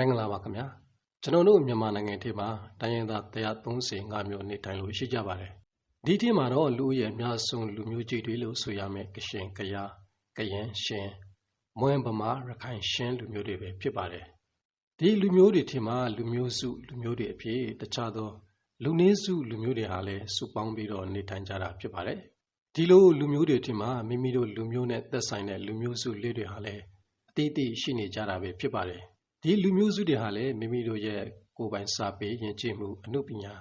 မင်္ဂလာပါခင်ဗျာကျွန်တော်တို့မြန်မာနိုင်ငံထဲမှာတိုင်းရင်းသား135မျိုးနေထိုင်လို့ရှိကြပါတယ်ဒီထဲမှာတော့လူဦးရေအများဆုံးလူမျိုးကြီးတွေလို့ဆိုရမယ်ကရှင်ကယားကယန်းရှင်မွဲဗမာရခိုင်ရှင်းလူမျိုးတွေပဲဖြစ်ပါတယ်ဒီလူမျိုးတွေထဲမှာလူမျိုးစုလူမျိုးတွေအဖြစ်တခြားသောလူနည်းစုလူမျိုးတွေဟာလည်းစုပေါင်းပြီးတော့နေထိုင်ကြတာဖြစ်ပါတယ်ဒီလိုလူမျိုးတွေထဲမှာမိမိတို့လူမျိုးနဲ့သက်ဆိုင်တဲ့လူမျိုးစုလေးတွေဟာလည်းအတိအကျရှိနေကြတာပဲဖြစ်ပါတယ် ဒီလူမျိုးစုတွေဟာလည်းမိမိတို့ရဲ့ကိုယ်ပိုင်စာပေယဉ်ကျေးမှုအမှုပညာ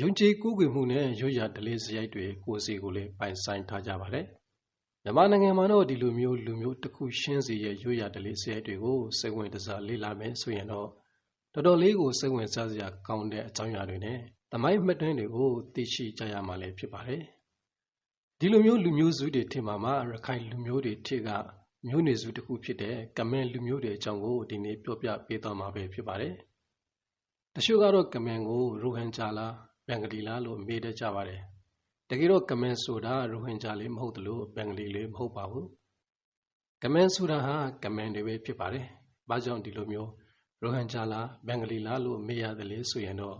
ယုံကြည်ကိုးကွယ်မှုနဲ့ရွရဒလေးစရိုက်တွေကိုယ်စီကိုလည်းပိုင်ဆိုင်ထားကြပါတယ်မြန်မာနိုင်ငံမှာတော့ဒီလိုမျိုးလူမျိုးတစ်ခုရှင်းစီရဲ့ရွရဒလေးစရိုက်တွေကိုစိတ်ဝင်စားလေ့လာမယ်ဆိုရင်တော့တော်တော်လေးကိုစိတ်ဝင်စားစရာကောင်းတဲ့အကြောင်းအရာတွေနဲ့သမိုင်းမှတ်တမ်းတွေကိုသိရှိကြရမှာလည်းဖြစ်ပါတယ်ဒီလိုမျိုးလူမျိုးစုတွေထင်မှာမှာရခိုင်လူမျိုးတွေထက်က မျိုးနွယ်စုတစ်ခုဖြစ်တဲ့ကမန်လူမျိုးတွေအကြောင်းကိုဒီနေ့ပြောပြပေးသွားမှာပဲဖြစ်ပါတယ်။တချို့ကတော့ကမန်ကိုရိုဟင်ဂျာလားဘင်္ဂလီလားလို့မေးတတ်ကြပါတယ်။တကယ်တော့ကမန်ဆိုတာရိုဟင်ဂျာလေးမဟုတ်သလိုဘင်္ဂလီလေးမဟုတ်ပါဘူး။ကမန်ဆိုတာဟာကမန်တွေပဲဖြစ်ပါတယ်။ဘာကြောင့်ဒီလိုမျိုးရိုဟင်ဂျာလားဘင်္ဂလီလားလို့မေးရတယ်လေဆိုရင်တော့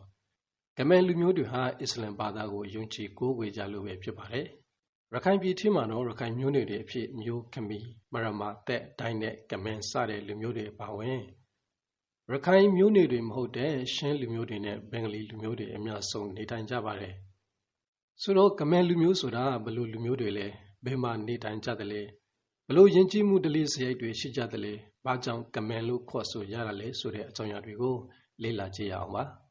ကမန်လူမျိုးတွေဟာအစ္စလမ်ဘာသာကိုယုံကြည်ကိုးကွယ်ကြလို့ပဲဖြစ်ပါတယ်။ ရခိုင်ပြည်ထဲမှာတော့ရခိုင်မျိုးနွယ်တွေအဖြစ်မျိုးခမီမရမတက်တိုင်းနဲ့ကမင်စတဲ့လူမျိုးတွေပါဝင်ရခိုင်မျိုးနွယ်တွေမဟုတ်တဲ့ရှမ်းလူမျိုးတွေနဲ့ဘင်္ဂလီလူမျိုးတွေအများဆုံးနေထိုင်ကြပါတယ်ဆိုတော့ကမင်လူမျိုးဆိုတာဘလို့လူမျိုးတွေလဲဘယ်မှာနေထိုင်ကြတယ်လဲဘလို့ယဉ်ကျေးမှုတလေးစရိုက်တွေရှိကြတယ်လဲဘာကြောင့်ကမင်လို့ခေါ်ဆိုရတာလဲဆိုတဲ့အကြောင်းအရာတွေကိုလေ့လာကြည့်ရအောင်ပါ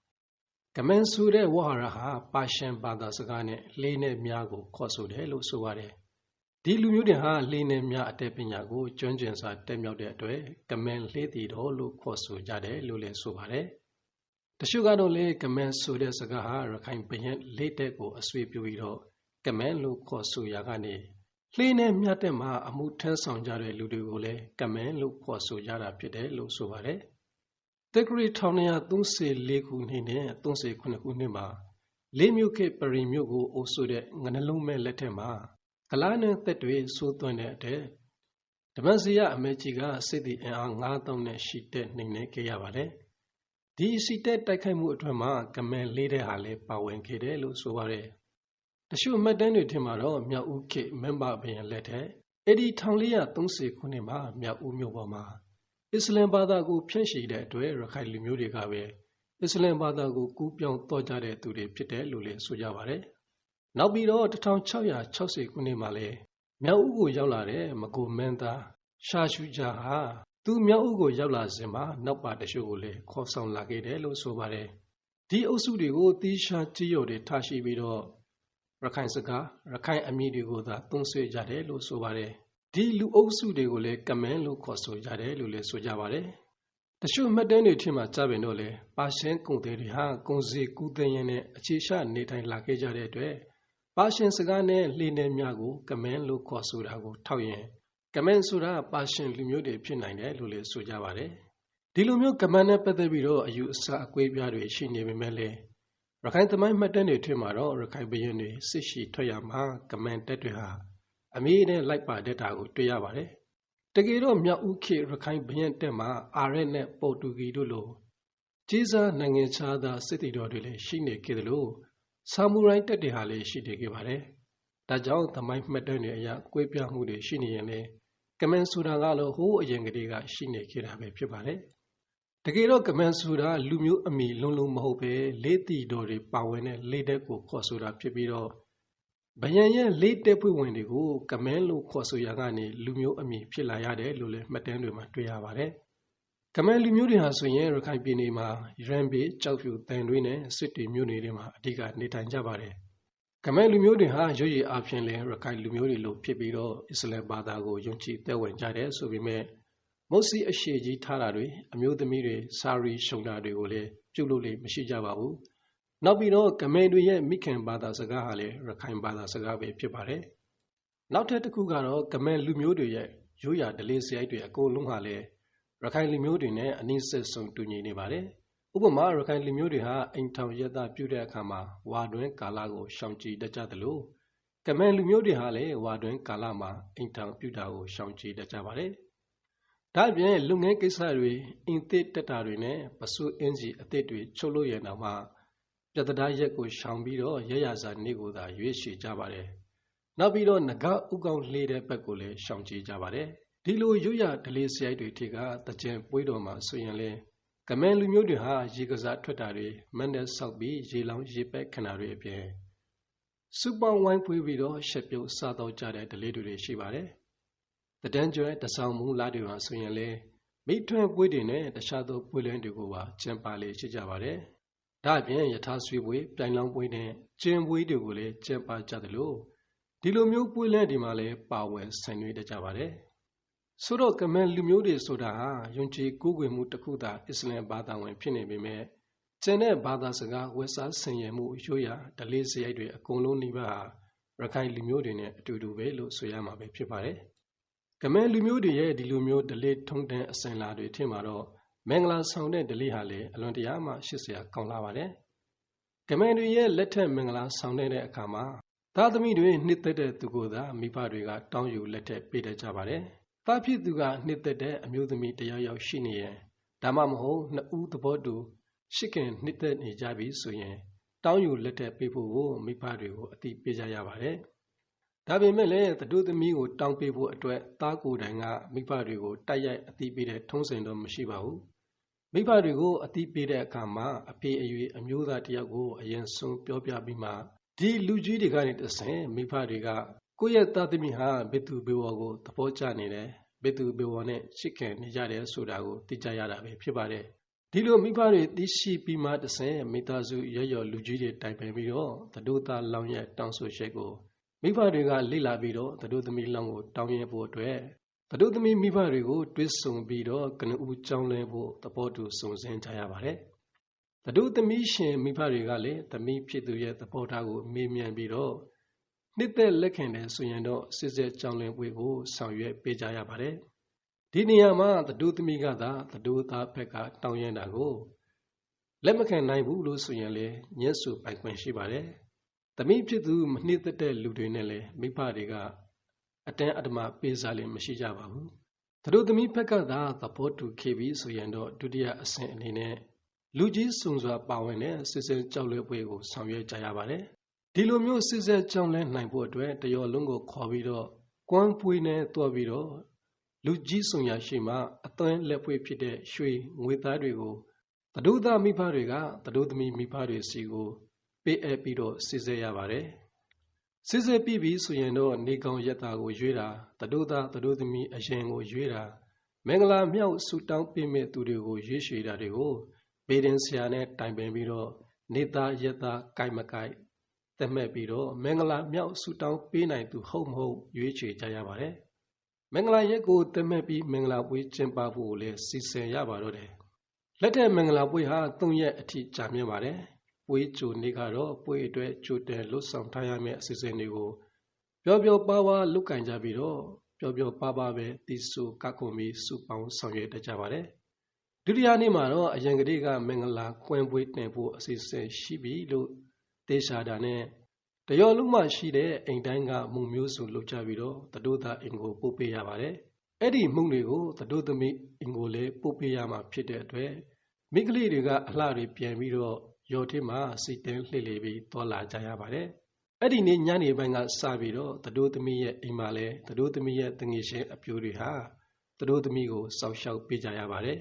ကမန်ဆိုတဲ့ဝါဟာရဟာပါရှန်ဘာသာစကားနဲ့လေးနဲ့မြားကိုခေါ်ဆိုတယ်လို့ဆိုပါတယ်။ဒီလူမျိုးတွေဟာလေးနဲ့မြားအတဲ့ပညာကိုကျွမ်းကျင်စွာတက်မြောက်တဲ့အတွက်ကမန်လေးတီတော်လို့ခေါ်ဆိုကြတယ်လို့လည်းဆိုပါတယ်။တချို့ကတော့လေကမန်ဆိုတဲ့စကားဟာရခိုင်ဘရင်လေးတဲ့ကိုအဆွေးပြပြီးတော့ကမန်လို့ခေါ်ဆိုရာကနေလေးနဲ့မြတ်တဲ့မှာအမှုထမ်းဆောင်ကြတဲ့လူတွေကိုလည်းကမန်လို့ခေါ်ဆိုကြတာဖြစ်တယ်လို့ဆိုပါတယ်။ တက္ကရီ1934ခုနှစ်နဲ့39ခုနှစ်မှာလေးမြို့ခေပရီမြို့ကိုအုပ်စိုးတဲ့ငနှလုံးမဲ့လက်ထက်မှာကလာနဲ့သက်တွေစိုးသွင်းတဲ့အတဲ့ဓမ္မစီယအမေကြီးကစစ်တီအင်အား9000နဲ့ရှိတဲ့နှိမ်နေခဲ့ရပါတယ်။ဒီစီတက်တိုက်ခိုက်မှုအတွင်းမှာကမဲလေးတဲ့ဟာလည်းပါဝင်ခဲ့တယ်လို့ဆိုပါတယ်။တချို့မှတ်တမ်းတွေထင်မှာတော့မြောက်ဦးခေမန်ဘာဘရင်လက်ထက်အဲ့ဒီ1430ခုနှစ်မှာမြောက်ဦးမြို့ပေါ်မှာ အစ္စလမ်ဘာသာကိုဖြန့်ချီတဲ့အတွက်ရခိုင်လူမျိုးတွေကပဲအစ္စလမ်ဘာသာကိုကူးပြောင်းတော့ကြတဲ့သူတွေဖြစ်တယ်လို့လည်းဆိုကြပါတယ်။နောက်ပြီးတော့1660ခုနှစ်မှာလည်းမြောက်ဦးကိုရောက်လာတဲ့မကူမန်းသားရှာရှူဂျာဟာသူမြောက်ဦးကိုရောက်လာစဉ်မှာနောက်ပါတချို့ကိုလည်းခေါ်ဆောင်လာခဲ့တယ်လို့ဆိုပါတယ်။ဒီအုပ်စုတွေကိုတီးရှားကြည်ရော်တွေထားရှိပြီးတော့ရခိုင်စကားရခိုင်အမည်တွေကိုသာသုံးဆွဲကြတယ်လို့ဆိုပါတယ် ဒီလူအုပ်စုတွေကိုလည်းကမန်လို့ခေါ်ဆိုကြတယ်လို့လည်းဆိုကြပါတယ်။တချို့မှတ်တမ်းတွေထင်မှကြားပင်တော့လေပါရှန်ကုန်သည်တွေဟာကုန်စည်ကူးသင်းရင်းနဲ့အခြေချနေထိုင်လာခဲ့ကြတဲ့အတွက်ပါရှင်စကားနဲ့လှေနယ်များကိုကမန်လို့ခေါ်ဆိုတာကိုထောက်ရင်ကမန်ဆိုတာပါရှင်လူမျိုးတွေဖြစ်နိုင်တယ်လို့လည်းဆိုကြပါတယ်။ဒီလိုမျိုးကမန်နဲ့ပတ်သက်ပြီးတော့အယူအဆအကွဲပြားတွေရှိနေပေမဲ့လည်းရခိုင်သမိုင်းမှတ်တမ်းတွေထင်မှာတော့ရခိုင်ဘရင်တွေစစ်ရှိထွက်ရမှာကမန်တက်တွေဟာ အမေးနဲ့လိုက်ပါတဲ့တာကိုတွေ့ရပါတယ်။တကယ်တော့မြောက်ဦးခေရခိုင်ဘရင်တက်မှာအာရက်နဲ့ပေါ်တူဂီတို့လိုကြီးစားနိုင်ငံခြားသားစစ်တီတော်တွေလည်းရှိနေခဲ့တယ်လို့ဆာမူရိုင်းတက်တွေဟာလည်းရှိနေခဲ့ပါတယ်။ဒါကြောင့်သမိုင်းမှတ်တမ်းတွေအရကွဲပြားမှုတွေရှိနေရင်လည်းကမန်ဆိုတာကတော့ဟိုးအရင်ကတည်းကရှိနေခဲ့တာပဲဖြစ်ပါတယ်။တကယ်တော့ကမန်ဆိုတာလူမျိုးအမိလုံးလုံးမဟုတ်ပဲလေးတီတော်တွေပါဝင်တဲ့လေးတက်ကိုခေါ်ဆိုတာဖြစ်ပြီးတော့ ဘယံရဲ့ လေးတက်ဖွဲ့ဝင်တွေကို ကမန်းလို့ခေါ်ဆိုရာကနေ လူမျိုးအမည်ဖြစ်လာရတယ်လို့လည်း မှတ်တမ်းတွေမှာ တွေ့ရပါတယ်။ကမန်းလူမျိုးတွေဟာဆိုရင် ရခိုင်ပြည်နယ်မှာရန်ဘေကြောက်ဖြူတန်တွင်းနဲ့ စစ်တီမျိုးတွေမှာ အဓိက နေထိုင်ကြပါတယ်။ကမန်းလူမျိုးတွေဟာရွရည်အဖြစ်လဲရခိုင်လူမျိုးတွေလို့ဖြစ်ပြီးတော့ အစ္စလာမ်ဘာသာကို ယုံကြည်သက်ဝင်ကြတယ်ဆိုပေမဲ့မုတ်စီအရှိကြီးထားတာတွေ အမျိုးသမီးတွေ စာရီရှုံတာတွေကိုလည်း ပြုတ်လို့လည်းမရှိကြပါဘူး။ နောက်ပြီးတော့ကမဲတွေရဲ့မိခင်ဘာသာစကားဟာလည်းရခိုင်ဘာသာစကားပဲဖြစ်ပါတယ်။နောက်ထပ်တစ်ခုကတော့ကမဲလူမျိုးတွေရဲ့ရိုးရာဒလေးစရိုက်တွေအကုန်လုံးဟာလည်းရခိုင်လူမျိုးတွေနဲ့အနည်းဆက်ဆုံးတူညီနေပါတယ်။ဥပမာရခိုင်လူမျိုးတွေဟာအိမ်ထောင်ရသပြုတဲ့အခါမှာဝါတွင်ကာလကိုရှောင်ကြဉ်တတ်ကြသလိုကမဲလူမျိုးတွေဟာလည်းဝါတွင်ကာလမှာအိမ်ထောင်ပြုတာကိုရှောင်ကြဉ်တတ်ကြပါတယ်ဒါအပြင်လုပ်ငန်းကိစ္စတွေအင်သစ်တက်တာတွေနဲ့ပစိုးအင်ဂျီအသစ်တွေချုပ်လို့ရနောက်မှာ ပြတ္တာရက်ကိုရှောင်ပြီးတော့ရရစာနေ့ကိုသာရွေးချယ်ကြပါတယ်။နောက်ပြီးတော့ငကဥကောင်လှေတဲ့ဘက်ကိုလည်းရှောင်ကြည့်ကြပါတယ်။ဒီလိုရွရဒလေးစရိုက်တွေထိကတကြံပွေးတော်မှာဆိုရင်လေကမန်လူမျိုးတွေဟာရေကစားထွက်တာတွေမန်းနဲ့ဆောက်ပြီးရေလောင်ရေပက်ခဏတွေအပြင်စူပေါင်းဝိုင်းပွေးပြီးတော့ရှက်ပြုတ်စားတော့ကြတဲ့ဒလေးတွေရှိပါတယ်။တဒန်းကျွဲတဆောင်မူလာတွေဟာဆိုရင်လေမိထွန်းပွေးတွေနဲ့တခြားသောပွေးလင်းတွေကိုပါကျင်းပါလေရှိကြပါတယ်။ ဒါအပြင်ယထာဆွေပွေးပြိုင်လောင်းပွေးနဲ့ကျင်းပွေးတွေကိုလည်းကျင်းပါကြသလိုဒီလိုမျိုးပွေးလင်းတွေမှာလည်းပါဝင်ဆင်နွှဲတကြပါတယ်။ဆိုတော့ကမန်လူမျိုးတွေဆိုတာဟာယုံကြည်ကိုးကွယ်မှုတစ်ခုသာအစ္စလမ်ဘာသာဝင် ဖြစ်နေပေမဲ့ကျန်တဲ့ဘာသာစကားဝက်စားဆင်ရမှုရိုးရာဒလေးစရိုက်တွေအကုန်လုံးနှိပါရခိုင်လူမျိုးတွေနဲ့အတူတူပဲလို့ဆိုရမှာပဲဖြစ်ပါတယ်။ကမန်လူမျိုးတွေရဲ့ဒီလိုမျိုးဒလေးထုံးတဲ့အစဉ်လာတွေထင်မှာတော့ မင်္ဂလာဆောင်တဲ့ဒလေးဟာလေအလွန်တရာမှရှစ်စရာကောင်းလာပါတယ်။ကမန်တွေရဲ့လက်ထက်မင်္ဂလာဆောင်တဲ့အခါမှာသားသမီးတွေနှစ်သက်တဲ့သူကိုသာမိဘတွေကတောင်းယူလက်ထက်ပေးတတ်ကြပါတယ်။သားဖြစ်သူကနှစ်သက်တဲ့အမျိုးသမီးတယောက်ယောက်ရှိနေရင်ဒါမှမဟုတ်နှစ်ဦးသဘောတူရှစ်ခင်နှစ်သက်နေကြပြီဆိုရင်တောင်းယူလက်ထက်ပေးဖို့ကိုမိဘတွေကိုအတိပေးကြရပါတယ်။ဒါပေမဲ့လည်းတတို့သမီးကိုတောင်းပေးဖို့အတွက်သားကိုယ်တိုင်ကမိဘတွေကိုတိုက်ရိုက်အတိပေးတဲ့ထုံးစံတော့မရှိပါဘူး။ မိဘတွေကိုအတိပေးတဲ့အခါမှာအဖေအရွေအမျိုးသားတယောက်ကိုအရင်ဆုံးပြောပြပြီးမှဒီလူကြီးတွေကနေတဆင်မိဖတွေကကိုယ့်ရဲ့သားသမီးဟာဘယ်သူဘယ်ဝါကိုသဘောကျနေတယ်ဘယ်သူဘယ်ဝါနဲ့ချစ်ခင်နေကြတယ်ဆိုတာကိုသိကြရတာပဲဖြစ်ပါတယ်ဒီလိုမိဖတွေသိရှိပြီးမှတဆင်မိသားစုရရလူကြီးတွေတိုင်ပင်ပြီးတော့သတို့သားလောင်ရဲ့တောင်းဆိုချက်ကိုမိဖတွေကလေ့လာပြီးတော့သတို့သမီးလောင်ကိုတောင်းရဖို့အတွက် သတို့သမီးမိဖတွေကိုတွစ်ဆုံပြီးတော့ကနဦးကြောင်းလဲဖို့သဘောတူစုံစမ်းကြရပါတယ်ဘဒုသမီးရှင်မိဖတွေကလည်းသမီးဖြစ်သူရဲ့သဘောထားကိုမေးမြန်းပြီးတော့နှစ်သက်လက်ခံတယ်ဆိုရင်တော့စစ်စစ်ကြောင်းလင်းပွဲကိုဆောင်ရွက်ပေးကြရပါတယ်ဒီနေရာမှာသဒုသမီးကသာသဒုသားဘက်ကတောင်းရမ်းတာကိုလက်မခံနိုင်ဘူးလို့ဆိုရင်လေညက်စုပိုင်ခွင့်ရှိပါတယ်သမီးဖြစ်သူမနှစ်သက်တဲ့လူတွေနဲ့လည်းမိဖတွေက အတန်းအတ္တမပေးစားလည်းမရှိကြပါဘူးသဒုသမီးဘက်ကသာသဘောတူခဲ့ပြီးဆိုရင်တော့ဒုတိယအဆင့်အနေနဲ့လူကြီးစုံစွာပါဝင်တဲ့စစ်စစ်ကြောက်လွဲပွဲကိုဆောင်ရွက်ကြရပါတယ်။ဒီလိုမျိုးစစ်စစ်ကြောက်လဲနိုင်ဖို့အတွက်တရော်လုံးကိုခေါ်ပြီးတော့ကွမ်းပွေးနဲ့တွားပြီးတော့လူကြီးစုံရရှိမှအသွင်းလက်ပွေဖြစ်တဲ့ရွှေငွေသားတွေကိုတဒုသားမိဖတွေကတဒုသမီးမိဖတွေစီကိုပေးအပ်ပြီးတော့စစ်စစ်ရပါတယ်။ စစ်စစ်ပြီးပြီဆိုရင်တော့နေကောင်ရက်သားကိုရွေးတာတဒုသားတဒုသမီးအရင်ကိုရွေးတာမင်္ဂလာမြောက်ဆူတောင်းပေးမဲ့သူတွေကိုရွေးချယ်တာတွေကိုပေရင်ဆရာနဲ့တိုင်ပင်ပြီးတော့နေသားရက်သားကြိုက်မကြိုက်သက်မဲ့ပြီးတော့မင်္ဂလာမြောက်ဆူတောင်းပေးနိုင်သူဟုတ်မဟုတ်ရွေးချယ်ကြရပါတယ်မင်္ဂလာရက်ကိုသက်မဲ့ပြီးမင်္ဂလာပွဲကျင်းပဖို့ကိုလည်းစီစဉ်ရပါတော့တယ်လက်ထက်မင်္ဂလာပွဲဟာ၃ရက်အထိကြာမြင့်ပါတယ် ပွဲကြိုနေကတော့ပွဲအတွက်ကြိုတင်လှုပ်ဆောင်ထားရမယ့်အစီအစဉ်တွေကိုပျော်ပျော်ပါးပါးလုပ်ကင်ကြပြီးတော့ပျော်ပျော်ပါးပါးပဲတီဆူကခုံပြီးစုပေါင်းဆောင်ရွက်တတ်ကြပါတယ်ဒုတိယနေ့မှာတော့အရင်ကလေးကမင်္ဂလာကွင်းပွေးတင်ဖို့အစီအစဉ်ရှိပြီလို့တေရှာတာနဲ့တရော်လုံးမှရှိတဲ့အိမ်တိုင်းကမှုမျိုးစုလုပ်ကြပြီးတော့တတို့သားအင်ကိုပို့ပေးရပါတယ်။အဲ့ဒီမှုတွေကိုတတို့သမီးအင်ကိုလည်းပို့ပေးရမှာဖြစ်တဲ့အတွက်မိကလေးတွေကအလှတွေပြန်ပြီးတော့ ရော်ထင်းမှာစိတ်တင်းလှည့်လေပြီးသွားလာကြရပါတယ်။အဲ့ဒီနေ့ညနေပိုင်းကစပြီးတော့တတို့သမီးရဲ့အိမ်မှာလည်းတတို့သမီးရဲ့တငယ်ချင်းအပြိုးတွေဟာတတို့သမီးကိုစောက်ရှောက်ပေးကြရပါတယ်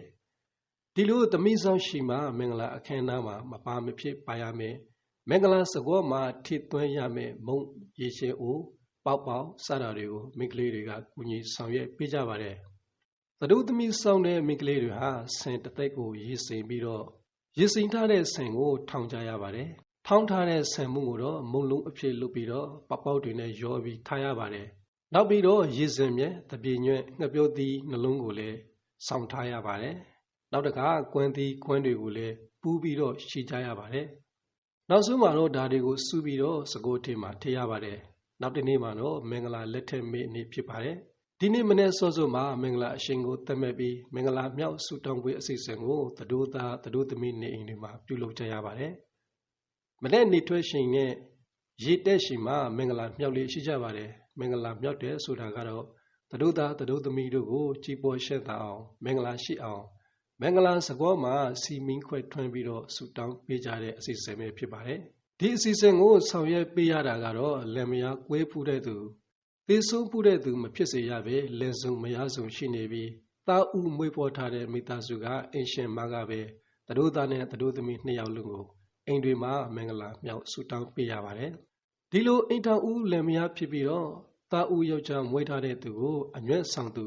။ဒီလိုသမီးဆောင်ရှိမှမင်္ဂလာအခမ်းအနားမှာမပါမဖြစ်ပါရမယ်မင်္ဂလာစကောမှာထိသွင်းရမယ်မုံရေရှည်အိုပေါက်ပေါက်စတာတွေကိုမိကလေးတွေကကူညီဆောင်ရွက်ပေးကြပါတယ်သတို့သမီးဆောင်တဲ့မိကလေးတွေဟာဆင်တသက်ကိုရေစိမ်ပြီးတော့ ရေစိမ်ထားတဲ့ဆင်ကို ထောင်ကြရပါတယ်ထောင်းထားတဲ့ဆင်မှုကိုတော့မုံလုံးအဖြစ်လုပ်ပြီးတော့ပပောက်တွေနဲ့ရောပြီးထားရပါတယ်နောက်ပြီးတော့ရေစင်မြဲတပြေညွဲ့ငှက်ပြောသီးနှလုံးကိုလည်းစောင့်ထားရပါတယ်နောက်တခါကွမ်းသီးကွမ်းတွေကိုလည်းပူးပြီးတော့ရှည်ကြရပါတယ်နောက်ဆုံးမှာတော့ဒါတွေကိုစူးပြီးတော့စကိုးထင်းမှာထည့်ရပါတယ်နောက်တနေ့မှာတော့မင်္ဂလာလက်ထက်မေ့နေ့ဖြစ်ပါတယ် ဒီနေ့မနေ့စောစောမှာမင်္ဂလာအရှင်ကိုတက်မဲ့ပြီးမင်္ဂလာမြောက်ဆုတောင်းပွဲအစီအစဉ်ကိုတဒိုးသားတဒိုးသမီးနေအိမ်တွေမှာပြုလုပ်ကြရပါတယ်မနေ့နေထွက်ရှင်နဲ့ရေတက်ရှင်မှာမင်္ဂလာမြောက်လေးရှိကြပါတယ်မင်္ဂလာမြောက်တယ်ဆိုတာကတော့တတတို့သားတတို့သမီးတို့ကိုကြည်ပေါ်ရှက်သာအောင်မင်္ဂလာရှိအောင်မင်္ဂလာစကောမှာစီမင်းခွဲထွန်းပြီးတော့ဆူတောင်းပေးကြတဲ့အစီအစဉ်ပဲဖြစ်ပါတယ်ဒီအစီအစဉ်ကိုဆောင်ရွက်ပေးရတာကတော့လင်မယားကွဲဖူးတဲ့သူ သေဆုံးဖူးတဲ့သူမဖြစ်စေရပဲလင်စုံမယားစုံရှိနေပြီးတာဥမွေးပေါ်ထားတဲ့မိသားစုကအင်ရှင်မကပဲတတို့သားနဲ့တတို့သမီးနှစ်ယောက်လုံးကိုအိမ်တွေမှာမင်္ဂလာမြောက်ဆူတောင်းပေးရပါတယ်ဒီလိုအိမ်ထောင်ဦးလင်မယားဖြစ်ပြီးတော့တာဦးယောက်ျားမွေးထားတဲ့သူကိုအညွတ်ဆောင်သူ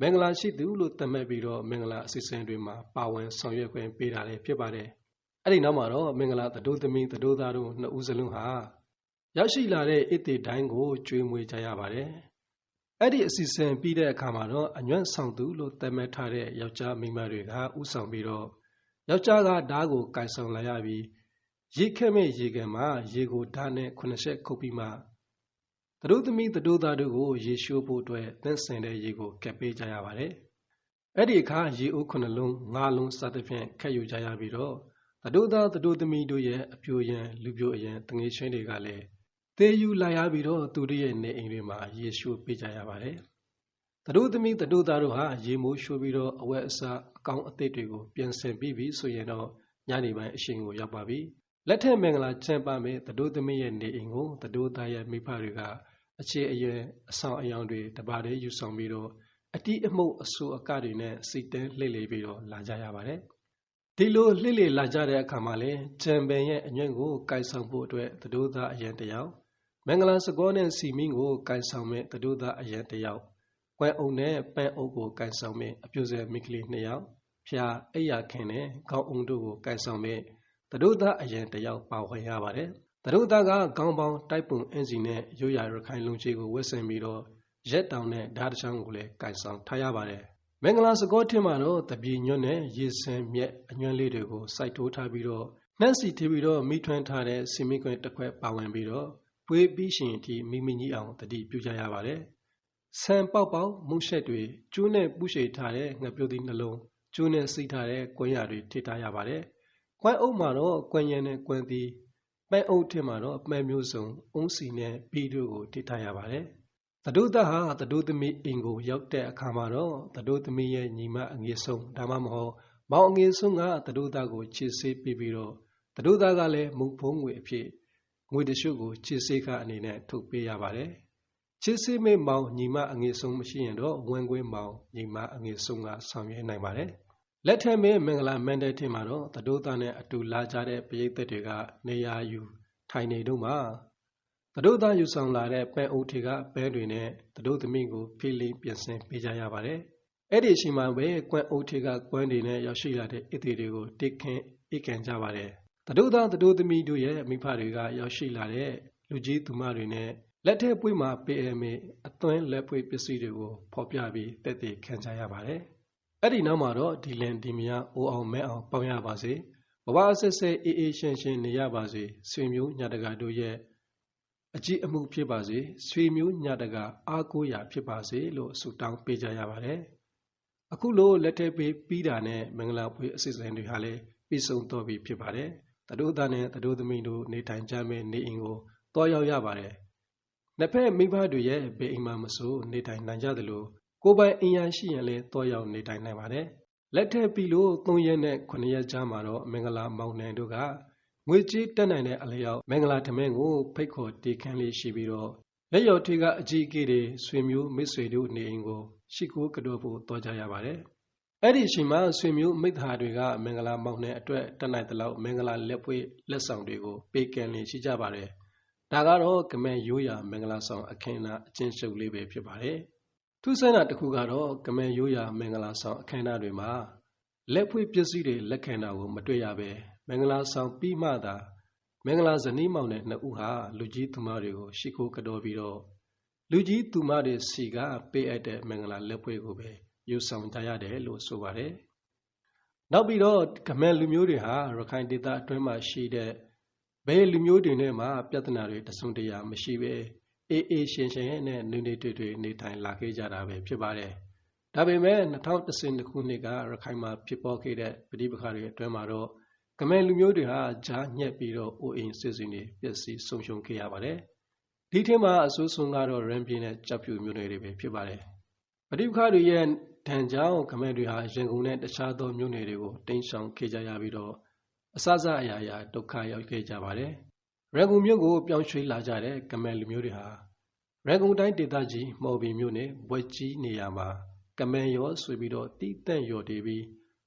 မင်္ဂလာရှိသူလို့သတ်မှတ်ပြီးတော့မင်္ဂလာအစီအစဉ်တွေမှာပါဝင်ဆောင်ရွက်ခွင့်ပေးတာလည်းဖြစ်ပါတယ်အဲ့ဒီနောက်မှာတော့မင်္ဂလာတတို့သမီးတတို့သားတို့နှစ်ဦးစလုံးဟာ ရောက်ရှိလာတဲ့ဣတိတိုင်းကိုကျွေးမွေးကြရပါတယ်အဲ့ဒီအစီအစဉ်ပြီးတဲ့အခါမှာတော့အညွန့်ဆောင်သူလို့သတ်မှတ်ထားတဲ့ယောက်ျားမိန်းမတွေကဥဆောင်ပြီးတော့ယောက်ျားကဓာတ်ကိုကင်ဆောင်လာရပြီးရေခက်မဲ့ရေကန်မှာရေကိုဓာတ်နဲ့ခုနှစ်ချက်ခုတ်ပြီးမှတတို့သမီးတတို့သားတို့ကိုရေရှိုးဖို့အတွက်သင့်စင်တဲ့ရေကိုကပ်ပေးကြရပါတယ်အဲ့ဒီအခါရေအုပ်ခုနှလုံးငါးလုံးစသဖြင့်ခက်ယူကြရပြီးတော့တတို့သားတတို့သမီးတို့ရဲ့အပြိုရန်လူပြိုအရန်တငယ်ချင်းတွေကလည်း သေယူလာရပြီးတော့သူတို့ရဲ့နေအိမ်တွေမှာရေရှိုးပေးကြရပါတယ်တတို့သမီးတတို့သားတို့ဟာရေမိုးရှိုးပြီးတော့အဝက်အစားအကောင်အသစ်တွေကိုပြင်ဆင်ပြီးပြီဆိုရင်တော့ညနေပိုင်းအချိန်ကိုရောက်ပါပြီလက်ထက်မင်္ဂလာချမ်းပါမယ်တတို့သမီးရဲ့နေအိမ်ကိုတတို့သားရဲ့မိဖတွေက အခြေအရွယ်အဆောင်အယောင်တွေတပါးတည်းယူဆောင်ပြီးတော့အတိအမှုတ်အဆူအကတွေနဲ့စိတ်တဲလှိမ့်လေပြီးတော့လာကြရပါတယ်ဒီလိုလှိမ့်လေလာကြတဲ့အခါမှာလေကြံပင်ရဲ့အညွန့်ကိုကိုင်ဆောင်ဖို့အတွက်တတို့သားအရန်တယောက် မင်္ဂလာစကောနဲ့စီမင်းကိုကိုင်ဆောင်မဲ့တတို့သားအရန်တယောက်ကွဲအုံနဲ့ပန်းအုပ်ကိုကိုင်ဆောင်မဲ့အပြိုစဲမိကလေးနှစ်ယောက်ဖျားအိယာခင်နဲ့ခေါင်းအုံတို့ကိုကိုင်ဆောင်မဲ့တတို့သားအရန်တယောက်ပါဝင်ရပါတယ်တတို့သားကခေါင်းပေါင်းတိုက်ပုံအင်စီနဲ့ရိုးရာရခိုင်လုံချေကိုဝတ်ဆင်ပြီးတော့ရက်တောင်နဲ့ဓာတ်ချောင်းကိုလည်းကိုင်ဆောင်ထားရပါတယ်မင်္ဂလာစကောထင်းမှာတော့တပြေညွန့်နဲ့ရေစင်မြက်အညွန့်လေးတွေကိုစိုက်ထိုးထားပြီးတော့နှက်စီထည့်ပြီးတော့မိထွန်းထားတဲ့စီမီကွင်းတစ်ခွက်ပါဝင်ပြီးတော့ ပွေးပြီးရှင်အထိမိမိကြီးအောင်တတိပြုကြရပါတယ်ဆန်ပေါက်ပေါက်မုရှက်တွေကျိုးနဲ့ပူးရှိထားတဲ့ငပြုတ်သီးနှလုံးကျိုးနဲ့စိတ်ထားတဲ့ကွင်းရတွေထိထားရပါတယ်။ကွမ်းအုပ်မှာတော့ကွမ်းရံနဲ့ကွမ်းသီးပန်းအုပ်ထင်းမှာတော့ပန်းမျိုးစုံအုံးစီနဲ့ဘီတို့ကိုထိထားရပါတယ်။သတို့သားဟာသတို့သမီးအင်ကိုရောက်တဲ့အခါမှာတော့သတို့သမီးရဲ့ညီမအငယ်ဆုံးဒါမှမဟုတ်မောင်အငယ်ဆုံးကသတို့သားကိုချစ်ဆေးပြီးပြီးတော့သတို့သားကလည်းမုတ်ဖုံးငွေအဖြစ် ငွေတရှုကိုချစ်ဆေးကအနေနဲ့ထုတ်ပေးရပါတယ်။ချစ်ဆေးမေမောင်ညီမအငယ်ဆုံးမရှိရင်တော့ဝင်းကွင်းမောင်ညီမအငယ်ဆုံးကဆောင်ရွက်နိုင်ပါတယ်။လက်ထက်မဲမင်္ဂလာမန်တဲ့ထင်မှာတော့သတို့သားနဲ့အတူလာကြတဲ့ပရိသတ်တွေကနေရာယူထိုင်နေတော့မှသတို့သားယူဆောင်လာတဲ့ပန်းအုပ်ထေကဘဲတွေနဲ့သတို့သမီးကိုဖိလိပြင်ဆင်ပေးကြရပါတယ်။အဲ့ဒီအချိန်မှာပဲကွမ်အုပ်ထေကကွမ်းတွေနဲ့ရောက်ရှိလာတဲ့အစ်တီတွေကိုတိတ်ခင်းအိတ်ကန်ကြပါတယ်။ သတို့သားသတို့သမီးတို့ရဲ့မိဖတွေကရောက်ရှိလာတဲ့လူကြီးသူမတွေနဲ့လက်ထက်ပွေးမှာပေးအမေအသွင်းလက်ပွေးပစ္စည်းတွေကိုဖော်ပြပြီးတက်တည်ခံကြရပါတယ်။အဲ့ဒီနောက်မှာတော့ဒီလန်ဒီမယာအိုအောင်မဲအောင်ပေါင်းရပါစေ။ဘဝအဆက်ဆက်အေးအေးရှင်းရှင်းနေရပါစေ။ဆွေမျိုးညာတကာတို့ရဲ့အကြည့်အမှုဖြစ်ပါစေ။ဆွေမျိုးညာတကာအားကိုးရာဖြစ်ပါစေလို့ဆုတောင်းပေးကြရပါတယ်။အခုလိုလက်ထက်ပေးပြီးတာနဲ့မင်္ဂလာပွေးအစီအစဉ်တွေဟာလည်းပြီးဆုံးတော့ပြီဖြစ်ပါတယ်။ တတို့သားနဲ့တတို့သမီးတို့နေထိုင်ကြမယ့်နေအိမ်ကိုတွားရောက်ရပါတယ်။နှစ်ဖက်မိဘတွေရဲ့ဘေးအိမ်မှာမဆိုနေထိုင်နိုင်ကြသလိုကိုယ်ပိုင်အင်ရရှိရင်လည်းတောရောက်နေထိုင်နိုင်ပါတယ်။လက်ထက်ပြီးလို့3ရက်နဲ့9ရက်ကြာမှာတော့မင်္ဂလာမောင်နှံတို့ကငွေကြေးတက်နိုင်တဲ့အလျောက်မင်္ဂလာထမင်းကိုဖိတ်ခေါ်တီးခန်းလေးရှိပြီးတော့လက်ရော်ထေကအကြီးအကဲတွေဆွေမျိုးမိတ်ဆွေတို့နေအိမ်ကိုရှိခိုးကြောဖို့တောကြရပါတယ်။ အဲ့ဒီအချိန်မှာဆွေမျိုးမိသားတွေကမင်္ဂလာမောင်နှံအတွက်တက်နိုင်တဲ့လောက်မင်္ဂလာလက်ပွေးလက်ဆောင်တွေကိုပေးကမ်းနေရှိကြပါတယ်။ဒါကတော့ကမဲရိုးရာမင်္ဂလာဆောင်အခမ်းအနားအချင်းချုပ်လေးပဲဖြစ်ပါတယ်။ထူးဆန်းတာတစ်ခုကတော့ကမဲရိုးရာမင်္ဂလာဆောင်အခမ်းအနားတွေမှာလက်ဖွေပစ္စည်းတွေလက်ခံတာကိုမတွေ့ရပဲမင်္ဂလာဆောင်ပြီးမှသာမင်္ဂလာဇနီးမောင်နဲ့နှစ်ဦးဟာလူကြီးသူမတွေကိုရှိခိုးကြတော်ပြီးတော့လူကြီးသူမတွေစီကပေးအပ်တဲ့မင်္ဂလာလက်ဖွေကိုပဲ ယူဆောင်ကြရတယ်လို့ဆိုပါတယ်။နောက်ပြီးတော့ကမဲလူမျိုးတွေဟာရခိုင်ဒေသအတွင်းမှာရှိတဲ့ဘယ်လူမျိုးတွေနဲ့မှပြဿနာတွေတစုံတရာမရှိပဲအေးအေးရှင်းရှင်းနဲ့နေနေတွေ့တွေ့နေထိုင်လာခဲ့ကြတာပဲဖြစ်ပါတယ်။ဒါပေမဲ့2012ခုနှစ်ကရခိုင်မှာဖြစ်ပေါ်ခဲ့တဲ့ပဋိပက္ခတွေအတွင်းမှာတော့ကမဲလူမျိုးတွေဟာဂျားညက်ပြီးတော့အိုအိမ်စစ်စင်တွေပျက်စီးဆုံးရှုံးခဲ့ရပါတယ်။ဒီထက်မှာအဆိုးဆုံးကတော့ရန်ပြည်နဲ့ကြောက်ဖြူမျိုးတွေပဲဖြစ်ပါတယ်ပဋိပက္ခတွေရဲ့ ဒဏ်ကြောင့်ကမဲတွေဟာရန်ကုန်နဲ့တခြားသောမြို့နယ်တွေကိုတိမ်းရှောင်ခဲ့ကြရပြီးတော့အစစအရာရာဒုက္ခရောက်ခဲ့ကြပါတယ်။ရန်ကုန်မြို့ကိုပြောင်းရွှေ့လာကြတဲ့ကမဲလူမျိုးတွေဟာရန်ကုန်တိုင်းဒေသကြီးမော်ဘီမြို့နယ်ဝက်ကြီးနေရာမှာကမဲရောဆွေပြီးတော့တီးတန့်ရော်တည်ပြီး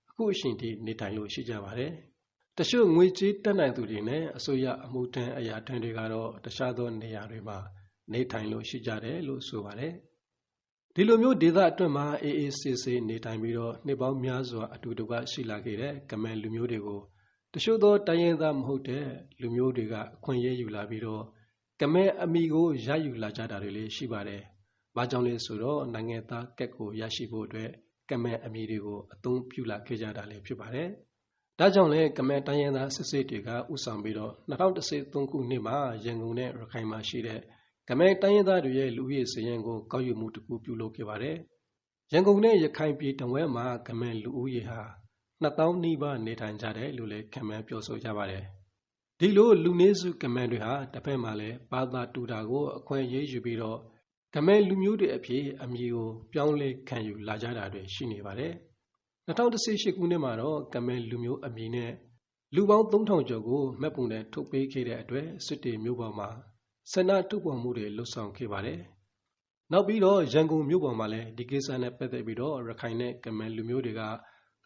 အခုအချိန်ထိနေထိုင်လို့ရှိကြပါတယ်။တချို့ငွေကြေးတက်နိုင်သူတွေနဲ့အစိုးရအမှုထမ်းအရာထမ်းတွေကတော့တခြားသောနေရာတွေမှာနေထိုင်လို့ရှိကြတယ်လို့ဆိုပါတယ်။ ဒီလိုမျိုးဒေသအတွင်းမှာအေးအေးဆေးဆေးနေထိုင်ပြီးတော့နှစ်ပေါင်းများစွာအတူတကွရှိလာခဲ့တဲ့ကမဲလူမျိုးတွေကိုတချို့သောတိုင်းရင်းသားမဟုတ်တဲ့လူမျိုးတွေကအခွင့်အရေးယူလာပြီးတော့ကမဲအမိကိုရယူလာကြတာတွေလည်းရှိပါတယ်။ဘာကြောင့်လဲဆိုတော့နိုင်ငံသားကက်ကိုရရှိဖို့အတွက်ကမဲအမိတွေကိုအသုံးပြုလာခဲ့ကြတာလည်းဖြစ်ပါတယ်။ဒါကြောင့်လည်းကမဲတိုင်းရင်းသားစစ်စစ်တွေကဥဆောင်ပြီးတော့2013ခုနှစ်မှာရန်ကုန်နဲ့ရခိုင်မှာရှိတဲ့ ကမဲတိုင်းရင်းသားတွေရဲ့လူဦးရေစည်ရင်ကိုကောက်ယူမှုတစ်ခုပြုလုပ်ခဲ့ပါတယ်။ရန်ကုန်နဲ့ရခိုင်ပြည်တဝဲမှာကမဲလူဦးရေဟာ2000နီးပါးနေထိုင်ကြတယ်လို့လည်းခံမှန်းပြောဆိုကြပါတယ်။ဒီလိုလူနည်းစုကမန်တွေဟာတစ်ဖက်မှာလည်းဘာသာတူတာကိုအခွင့်အရေးယူပြီးတော့ကမန်လူမျိုးတွေအဖြစ်အမည်ကိုပြောင်းလဲခံယူလာကြတာတွေရှိနေပါတယ်။2018ခုနှစ်မှာတော့ကမန်လူမျိုးအမည်နဲ့လူပေါင်း3000ကျော်ကိုမှတ်ပုံနဲ့ထုတ်ပေးခဲ့တဲ့အတွက်စစ်တေမျိုးပေါ်မှာ ဆန္ဒထုတ်ပေါ်မှုတွေလှုပ်ဆောင်ခဲ့ပါတယ်။နောက်ပြီးတော့ရန်ကုန်မြို့ပေါ်မှာလည်းဒီကိစ္စနဲ့ပတ်သက်ပြီးတော့ရခိုင်နဲ့ကမန်လူမျိုးတွေက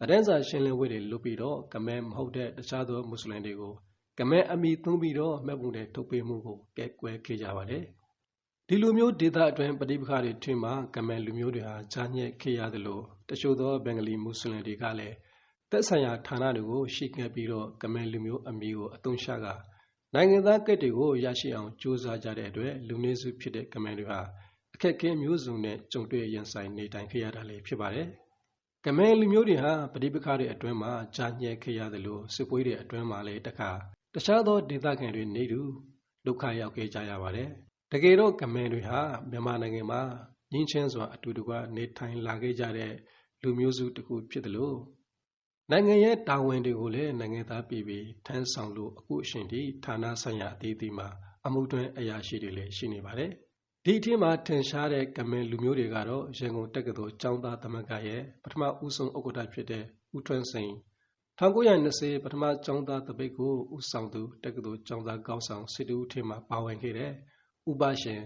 သတင်းစာရှင်းလင်းပွဲတွေလုပ်ပြီးတော့ကမဲမဟုတ်တဲ့တခြားသောမွတ်စလင်တွေကိုကမဲအမိသုံးပြီးတော့မှတ်ပုံတဲ့ထုတ်ပေးမှုကိုကဲကွဲခဲ့ကြပါတယ်။ဒီလူမျိုးဒေသအတွင်းပဋိပက္ခတွေထွင်မှာကမဲလူမျိုးတွေဟာဂျာညက်ခဲ့ရတယ်လို့တချို့သောဘင်္ဂလီမွတ်စလင်တွေကလည်းသက်ဆိုင်ရာဌာနတွေကိုရှေ့ကပ်ပြီးတော့ကမဲလူမျိုးအမိကိုအသုံးချက နိုင်ငံသားကတ်တွေကိုရရှိအောင်ကြိုးစားကြတဲ့အတွက်လူနည်းစုဖြစ်တဲ့ကမဲတွေဟာအခက်အခဲမျိုးစုံနဲ့ကြုံတွေ့ရင်ဆိုင်နေထိုင်ခဲ့ရတာလည်းဖြစ်ပါတယ်။ကမဲလူမျိုးတွေဟာပဋိပက္ခတွေအတွင်းမှာကြာညှက်ခဲ့ရတယ်လို့စစ်ပွဲတွေအတွင်းမှာလည်းတခါတခြားသောဒေသခံတွေနေတူဒုက္ခရောက်ခဲ့ကြရပါတယ်။တကယ်တော့ကမဲတွေဟာမြန်မာနိုင်ငံမှာငင်းချင်းစွာအတူတကွနေထိုင်လာခဲ့ကြတဲ့လူမျိုးစုတစ်ခုဖြစ်တယ်လို့ နိုင်ငံရဲ့တာဝန်တွေကိုလည်းနိုင်ငံသားပြည်ပြီးထမ်းဆောင်လို့အခုအရှင်ဒီဌာနဆိုင်ရာအသီးသီးမှာအမှုတွင်းအရာရှိတွေလည်းရှိနေပါတယ်။ဒီအထင်းမှာထင်ရှားတဲ့ကမင်လူမျိုးတွေကတော့ရန်ကုန်တက္ကသိုလ်ကျောင်းသားသမဂ္ဂရဲ့ပထမဦးဆုံးဥက္ကဋ္ဌဖြစ်တဲ့ဦးထွန်းစိန်1920ပထမကျောင်းသားတပိတ်ကိုဦးဆောင်သူတက္ကသိုလ်ကျောင်းသားကောင်းဆောင်စစ်တူးထင်းမှာပါဝင်ခဲ့တဲ့ဥပရှင်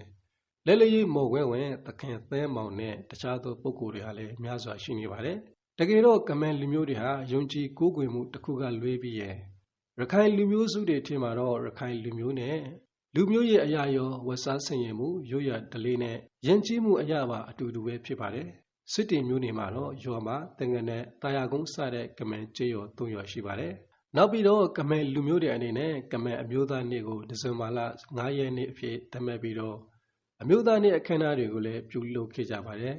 လက်လျေမော်ဝဲဝင်သခင်သဲမောင်နဲ့တခြားသောပုဂ္ဂိုလ်တွေဟာလည်းများစွာရှိနေပါတယ်။ တကယ်တော့ကမန်လူမျိုးတွေဟာယုံကြည်ကိုးကွယ်မှုတစ်ခုကလွဲပြီးရဲ့ရခိုင်လူမျိုးစုတွေထင်မှာတော့ရခိုင်လူမျိုးနဲ့လူမျိုးရဲ့အရာရောဝတ်စားဆင်ရင်မှုရိုးရဒလေးနဲ့ယဉ်ကျေးမှုအရာပါအတူတူပဲဖြစ်ပါတယ်စစ်တီမျိုးနေမှာတော့ရွာမှာတငနဲ့တာယာကုန်းစတဲ့ကမန်ကျေးရော၃ရွာရှိပါတယ်နောက်ပြီးတော့ကမန်လူမျိုးတွေအနေနဲ့ကမန်အမျိုးသားနေ့ကိုဒီဇင်ဘာလ9ရက်နေ့အဖြစ်သတ်မှတ်ပြီးတော့အမျိုးသားနေ့အခမ်းအနားတွေကိုလည်းပြုလုပ်ခဲ့ကြပါတယ်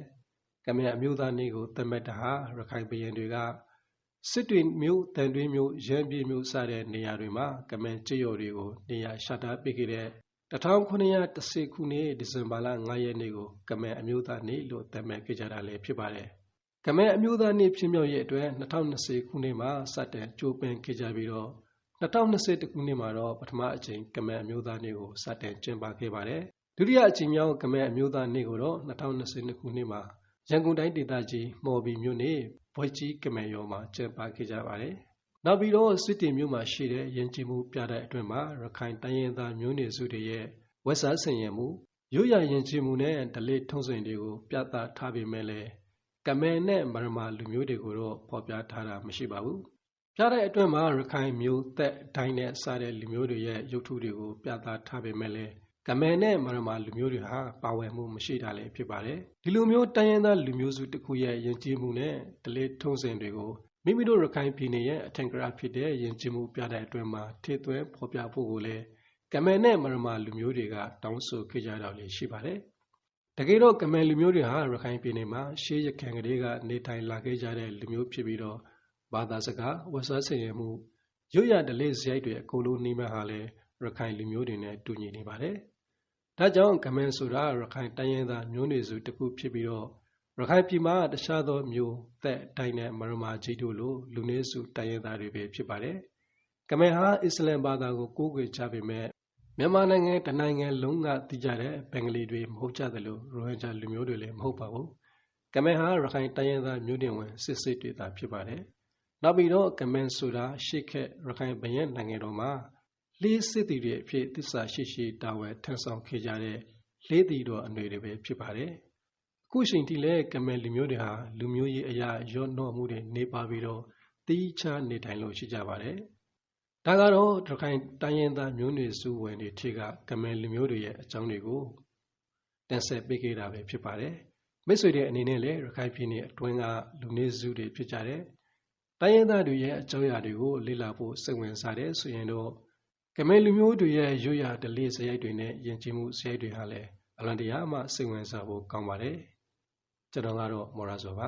ကမန်အမျိုးသားနေ့ကိုသတ်မှတ်တာဟာရခိုင်ပြည်နယ်တွေကစစ်တွေမျိုးတန်တွင်းမျိုးရန်ပြည်မျိုးစတဲ့နေရာတွေမှာကမန်ကြေးရော်တွေကိုနေရာရှတာပေးခဲ့တဲ့1910ခုနှစ်ဒီဇင်ဘာလ9ရက်နေ့ကိုကမန်အမျိုးသားနေ့လို့သတ်မှတ်ခဲ့ကြတာလည်းဖြစ်ပါတယ်။ကမန်အမျိုးသားနေ့ဖြစ်မြောက်ရဲ့အတွက်2020ခုနှစ်မှာစတင်ကြိုးပမ်းခဲ့ကြပြီးတော့2021ခုနှစ်မှာတော့ပထမအကြိမ်ကမန်အမျိုးသားနေ့ကိုစတင်ကျင်းပခဲ့ပါတယ်။ဒုတိယအကြိမ်မြောက် ကမန်အမျိုးသားနေ့ကိုတော့2022ခုနှစ်မှာ ရန်ကုန်တိုင်းဒေသကြီးမော်ဘီမြို့နယ်ဘွဲကြီးကမယ်ရောမှာကျင်းပခဲ့ကြပါတယ်။နောက်ပြီးတော့စစ်တီမျိုးမှာရှိတဲ့ယဉ်ကျေးမှုပြတဲ့အတွင်းမှာရခိုင်တိုင်းရင်းသားမျိုးနွယ်စုတွေရဲ့ဝက်စားဆင်ရင်မှုရိုးရာယဉ်ကျေးမှုနဲ့ဒလိထုံးစံတွေကိုပြသထားပေမဲ့လည်းကမယ်နဲ့မရမာလူမျိုးတွေကိုတော့ဖော်ပြထားတာမရှိပါဘူး။ပြတဲ့အတွင်းမှာရခိုင်မျိုးသက်ဒိုင်းနဲ့စတဲ့လူမျိုးတွေရဲ့ရုပ်ထုတွေကိုပြသထားပေမဲ့လည်း ကမယ်နဲ့မရမာလူမျိုးတွေဟာပါဝင်မှုမရှိတာလည်းဖြစ်ပါတယ်ဒီလိုမျိုးတိုင်းရင်းသားလူမျိုးစုတစ်ခုရဲ့ယဉ်ကျေးမှုနဲ့ဒလိထုံးစံတွေကိုမိမိတို့ရခိုင်ပြည်နယ်ရဲ့အထင်ကရဖြစ်တဲ့ယဉ်ကျေးမှုပြတဲ့အတွင်းမှာထေသွဲဖော်ပြဖို့ကိုလည်းကမယ်နဲ့မရမာလူမျိုးတွေကတောင်းဆိုခဲ့ကြတော့လေရှိပါတယ်တကယ်တော့ကမယ်လူမျိုးတွေဟာရခိုင်ပြည်နယ်မှာရှေးရခံကလေးကနေထိုင်လာခဲ့ကြတဲ့လူမျိုးဖြစ်ပြီးတော့ဘာသာစကားဝတ်စားဆင်ရမှုရွရဒလေးစရိုက်တွေအကုန်လုံးနှိမ့်မှဟာလည်းရခိုင်လူမျိုးတွေနဲ့တူညီနေပါတယ်။ ဒါကြောင့်ကမန်ဆိုတာရခိုင်တိုင်းရင်းသားမျိုးနွယ်စုတစ်ခုဖြစ်ပြီးတော့ရခိုင်ပြည်မှာတခြားသောမျိုးသက်တိုင်းနဲ့မရမာကြီးတို့လိုလူနည်းစုတိုင်းရင်းသားတွေပဲဖြစ်ပါတယ်။ကမန်ဟာအစ္စလမ်ဘာသာကိုကိုးကွယ်ကြပေမဲ့မြန်မာနိုင်ငံတနိုင်ငံလုံးကသိကြတဲ့ဘင်္ဂလီတွေမဟုတ်ကြသလိုရိုဟင်ဂျာလူမျိုးတွေလည်းမဟုတ်ပါဘူး။ကမန်ဟာရခိုင်တိုင်းရင်းသားမျိုးနွယ်ဝင်စစ်စစ်တွေသာဖြစ်ပါတယ်နောက်ပြီးတော့ကမန်ဆိုတာရှေ့ခက်ရခိုင်ဘရင်နိုင်ငံတော်မှာ လေးစစ်တီတွေအဖြစ်သစ္စာရှိရှိတာဝန်ထမ်းဆောင်ခဲ့ကြတဲ့လေးတီတော်အနွေတွေပဲဖြစ်ပါတယ်အခုချိန်ထိလည်းကမန်လူမျိုးတွေဟာလူမျိုးရေးအရာရော့နှော့မှုတွေနေပါပြီးတော့တီးခြားနေထိုင်လို့ရှိကြပါတယ်ဒါကတော့ရခိုင်တိုင်းရင်းသားမျိုးနွယ်စုဝင်တွေထိကကမန်လူမျိုးတွေရဲ့အကြောင်းတွေကိုတင်ဆက်ပေးခဲ့တာပဲဖြစ်ပါတယ်မိတ်ဆွေတွေအနေနဲ့လည်းရခိုင်ပြည်နယ်အတွင်းကလူနေစုတွေဖြစ်ကြတဲ့တိုင်းရင်းသားတွေရဲ့အကြောင်းအရာတွေကိုလေ့လာဖို့စိတ်ဝင်စားတဲ့ဆိုရင်တော့ ကမဲလူမျိုးတွေရဲ့ရွရဒလေးစရိုက်တွေနဲ့ယဉ်ကျေးမှုစရိုက်တွေဟာလည်းအလွန်တရာမှစိတ်ဝင်စားဖို့ကောင်းပါတယ်ကျွန်တော်ကတော့မော်ရာဇောပါ